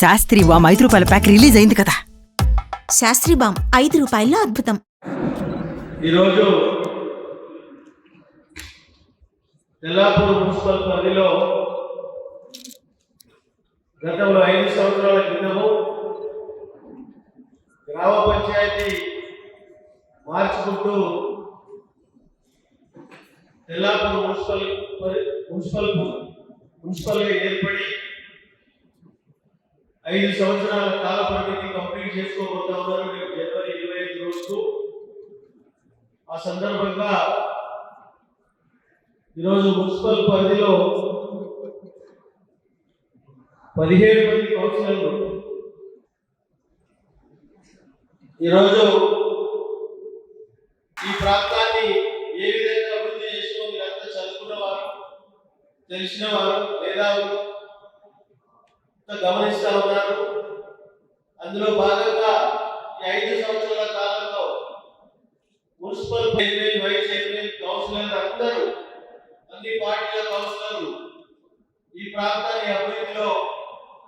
శాస్త్రి వామ్ ఐదు రూపాయల pack release అయింది కదా. శాస్త్రి బామ్ ఐదు రూపాయల్లో అద్భుతం. ఈరోజు తెల్లాపూర్ మున్సిపల్ పరిధిలో గతంలో ఐదు సంవత్సరాల క్రితము గ్రామ పంచాయతీ మార్చుకుంటూ తెల్లాపూర్ మున్సిపల్ మున్సిపల్ మున్సిపల్గా ఏర్పడి ఐదు సంవత్సరాల కాల పరిమితి కంప్లీట్ చేసుకోబోతా ఉన్నారు రేపు జనవరి ఇరవై ఐదు రోజుకు ఆ సందర్భంగా ఈరోజు మున్సిపల్ పరిధిలో పదిహేడు మంది కౌన్సిలర్లు ఈరోజు ఈ ప్రాంతాన్ని ఏ విధంగా అభివృద్ధి చేసినా మీరంతా చదువుకున్న వారు తెలిసిన వారు మేధావులు గమనిస్తా ఉన్నారు. అందులో భాగంగా ఈ ఐదు సంవత్సరాల కాలంలో municipal chairman vice chairman councillor అందరూ అన్ని పార్టీల కౌన్సిలర్లు ఈ ప్రాంతాన్ని అభివృద్ధిలో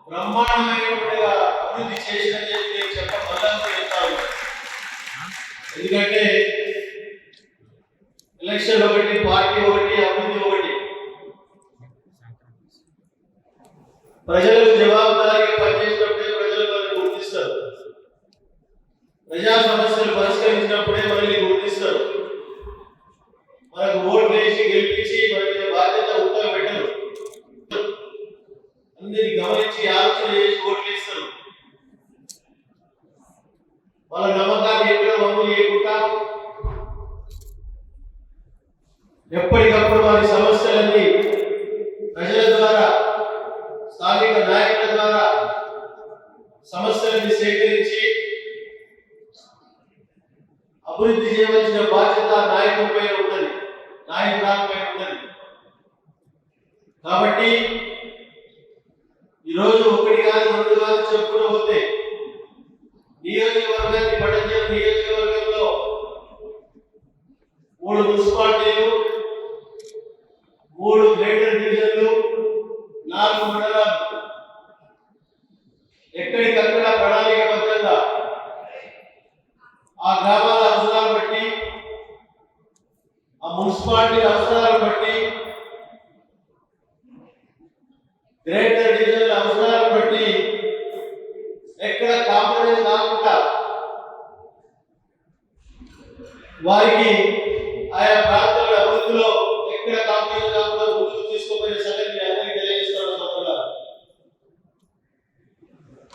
బ్రహ్మాండమైనటువంటి అభివృద్ధి చేసినని చెప్పి నేను చెప్పబల్లని ఎందుకంటే ఎలక్షన్ ఒకటి పార్టీ ఒకటి ప్రజలకు జవాబుదారీగా పనిచేసినప్పుడే ప్రజలు మనల్ని గుర్తిస్తారు. ప్రజా సమస్యలు పరిష్కరించినప్పుడే మనల్ని గుర్తిస్తారు. మనకు ఓట్లు వేసి గెలిపించి మన బాధ్యత ఉత్తర పెట్టరు. అందరిని గమనించి ఆలోచన చేసి ఓట్లు ఇస్తారు వాళ్ళ నమ్మకాన్ని ఎక్కడ మమ్మల్ని చేయకుండా ఎప్పటికప్పుడు వారి సమస్యలన్నీ సమస్యల్ని సేకరించి అభివృద్ధి చేయవలసిన బాధ్యత నాయకులపై ఉంటుంది. నాయకురాలపై ఉంటుంది. కాబట్టి ఈరోజు ఒకటి కాదు రెండు కాదు చెప్పుకుని పోతే నియోజకవర్గాన్ని పడంజం నియోజకవర్గంలో మూడు మున్సిపాలిటీలు మూడు గ్రేటర్ డివిజన్లు నాలుగు మండలాలు ఎక్కడికక్కడ ప్రణాళికబద్ధంగా ఆ గ్రామాల అవసరాలు బట్టి ఆ మున్సిపాలిటీ అవసరాలు బట్టి గ్రేటర్ డివిజన్ అవసరాలు బట్టి ఎక్కడ కాంప్రమైజ్ కాకుండా వారికి ఆయా ప్రాంతాల అభివృద్ధిలో ఎక్కడ కాంప్రమైజ్